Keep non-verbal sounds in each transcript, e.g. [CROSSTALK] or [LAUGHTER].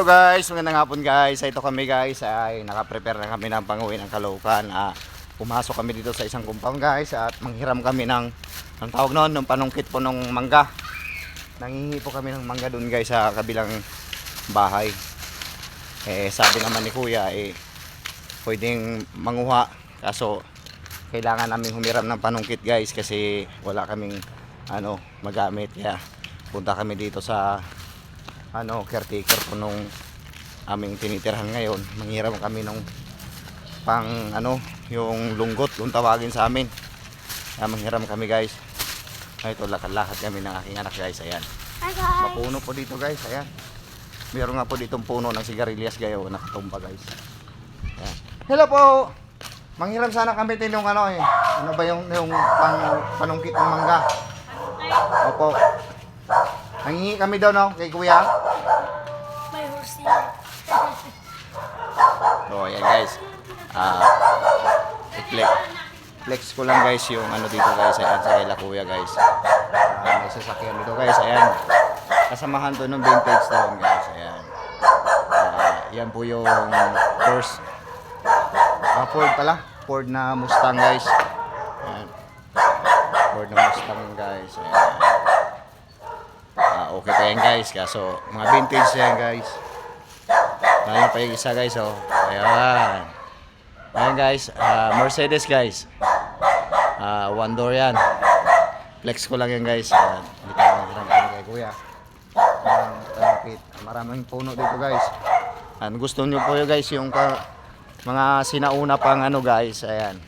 Hello guys, magandang hapon guys. Ito kami guys, ay naka-prepare na kami ng panguwi ng Caloocan. Ah, pumasok kami dito sa isang compound guys at manghiram kami ng ang tawag noon, ng panungkit po ng mangga. Nangihingi po kami ng mangga doon guys sa kabilang bahay. Eh sabi naman ni Kuya eh pwedeng manguha kaso kailangan namin humiram ng panungkit guys kasi wala kaming ano magamit kaya punta kami dito sa ano caretaker po nung aming tinitirhan ngayon. Manghiram kami ng pang ano yung lunggot kung tawagin sa amin. Kaya manghiram kami guys. Ay ito lakad-lakad kami ng aking anak guys. Ayan. Hi guys! mapuno po dito guys. Ayan. Meron nga po ditong puno ng sigarilyas gayo nakatumba guys. Ayan. hello po! Manghiram sana kami din yung ano eh. Ano ba yung yung pang panungkit ng mangga? Opo. Nangingi kami daw no? Kay kuya So, ayan guys. Ah, i-flex. Flex ko lang guys yung ano dito guys. Ayan sa Ela Kuya guys. Ah, may sasakyan dito guys. Ayan. Kasamahan to ng vintage town guys. Ayan. Ah, yan po yung first ah, Ford pala. Ford na Mustang guys. Ayan. Ford na Mustang guys. Ayan. Ah, okay pa yan guys. Kaso mga vintage yan guys. Ayan pa yung isa guys oh. Ayan. Ayan guys, ah, Mercedes guys. Ah, one door yan. Flex ko lang yan guys. Ayan. Hindi ka lang kay kuya. Ayan, traffic. Maraming puno dito guys. Ayan, gusto nyo po yun guys yung ka, mga sinauna pang ano guys. Ayan.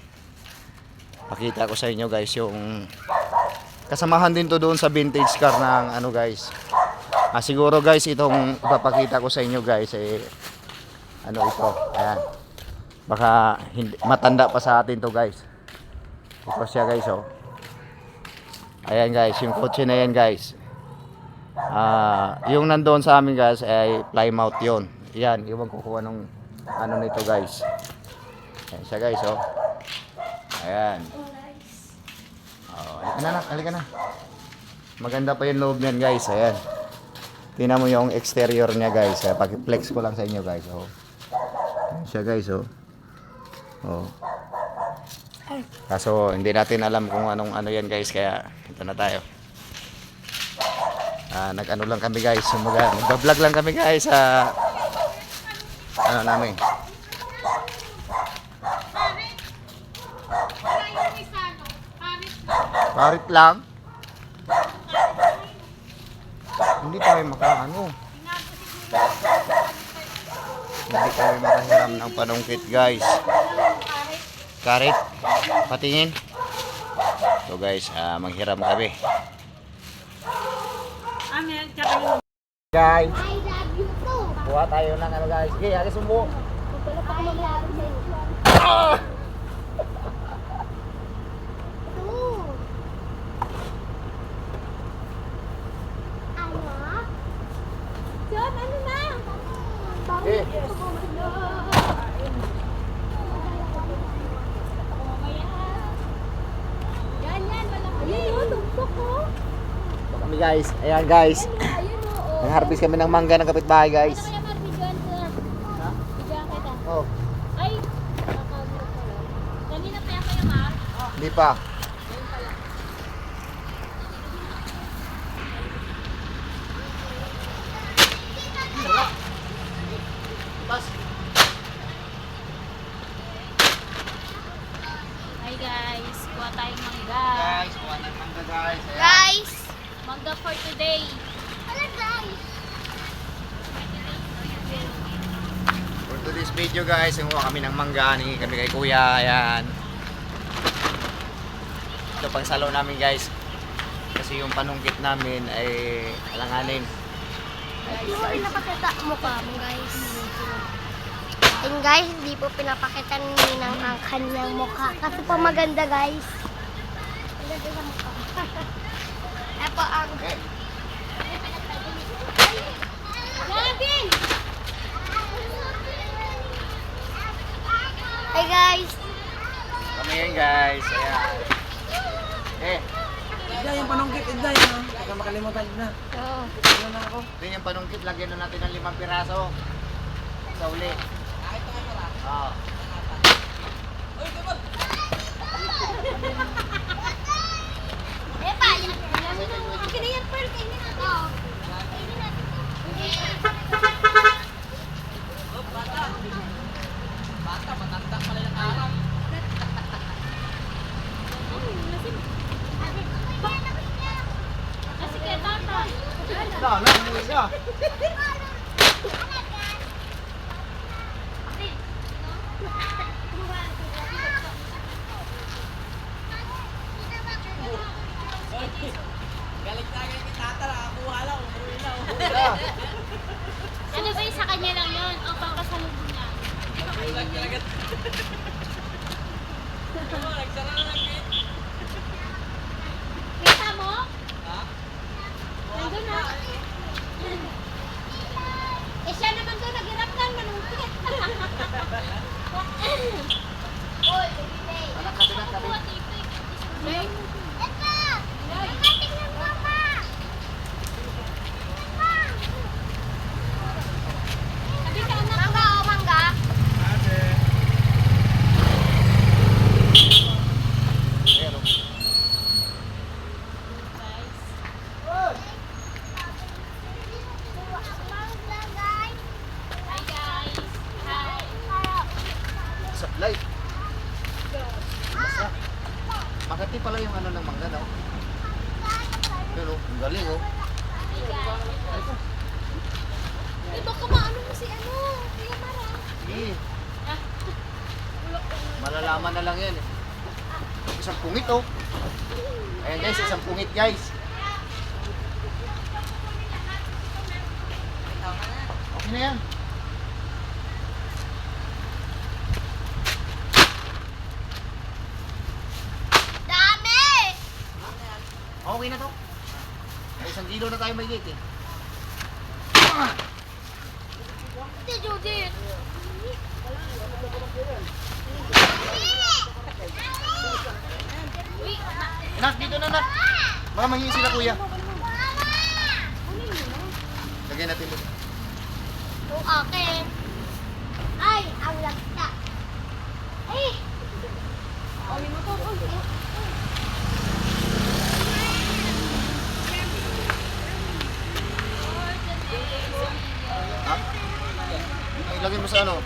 Pakita ko sa inyo guys yung kasamahan din to doon sa vintage car ng ano guys. Ah, siguro guys, itong ipapakita ko sa inyo guys, eh, ano ito, ayan. Baka hindi, matanda pa sa atin to guys. Ito siya guys, oh. Ayan guys, yung kotse na yan guys. Ah, yung nandoon sa amin guys ay Plymouth yon. Yan, iwan ko kung anong ano nito guys. Ayan siya guys, oh. Ayan. Oh, halika na, halika na. Maganda pa yung loob niyan guys, ayan. Tingnan mo yung exterior niya guys. Pag-flex ko lang sa inyo guys. Oh. Ayan siya guys oh. Oh. Kaso hindi natin alam kung anong ano yan guys kaya ito na tayo. Ah, nag-ano lang kami guys, sumaga, nagba-vlog lang kami guys sa ano namin. Parit lang. Hindi tayo makaano. Hindi tayo makahiram ng panungkit guys. Karit, patingin. So guys, ah, manghiram kami. Guys, I love you too. buha tayo ng ano guys. Okay, alis mo. Ah! Ito. Ano? John, ano na? Eh. Yan, yan. Walang Ayun, oh, tumpok ko. Ito kami guys. Ayan guys. Nang-harvest kami ng mangga ng kapitbahay guys. Oh, Ay, hindi pa. Ayun pala. Hi guys, kuha tayong mangga. Guys, buha ng mangga guys. Ayan. Guys, mangga for today. Hello guys. Video guys, nanguha kami ng mangga, ningi kami kay kuya, ayan. Ito pang salo namin guys. Kasi yung panungkit namin ay alanganin. Hindi mo pinapakita mo ka mo guys. And guys, hindi po pinapakita ni Ninang ang kanyang mukha. Kasi po maganda guys. Maganda sa mukha. [LAUGHS] Ito po ang... Okay. Gavin! Hi guys! Kami yan guys, ayan. Eh, Igday yung panungkit, igday. No? Huwag kang makalimutan. mo tayo na. Oo. Ano na ako? Ito yung panungkit, lagyan na natin ng limang piraso. Sa uli. Oo. Eh, pa, yan. Akin na yan, Pearl. Kainin natin. Kainin natin. Kasi kaya tata. Wala, wala, [LAUGHS] wala siya. Galit na galit ni tata, nakakuha lang. Umuwi na. Wala. Ano ba yung sa kanya lang yun? O pangkasalubong niya? Nagulat ka agad. Oo, nagsara na ng gate. Kita mo? Ha? Nandun na. Eh siya naman doon naghirap lang manungkit. Oy, baby. Anak, kabi na, kabi. Ito! Nakatingnan mo pa! Mangga o mangga? Ayan, oh. Hi guys! Hi! Supply. Basta. Makati pala yung ano ng mangga, no? Pero, ang galing, oh. Eh baka maano mo si ano? Kuya Mara. Sige. Malalaman na lang yan, eh. Isang pungit, oh. Ayan, guys, isang pungit, guys. Okay na yan. Okay na to. Ay, isang kilo na tayo may gate, eh. Ate Judith! Nak, dito na, nak. Baka manghingi sila, kuya. Lagyan natin dito. Kung akin. Ay, ang lagta. Ay! Ay, mo to. Ha? lagay mo sa ano.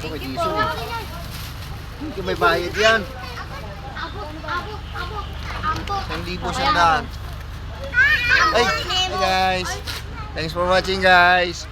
Okay, dito. Hindi may bayad yan. Ang libo sa daan. Ay, guys. Thanks for watching guys.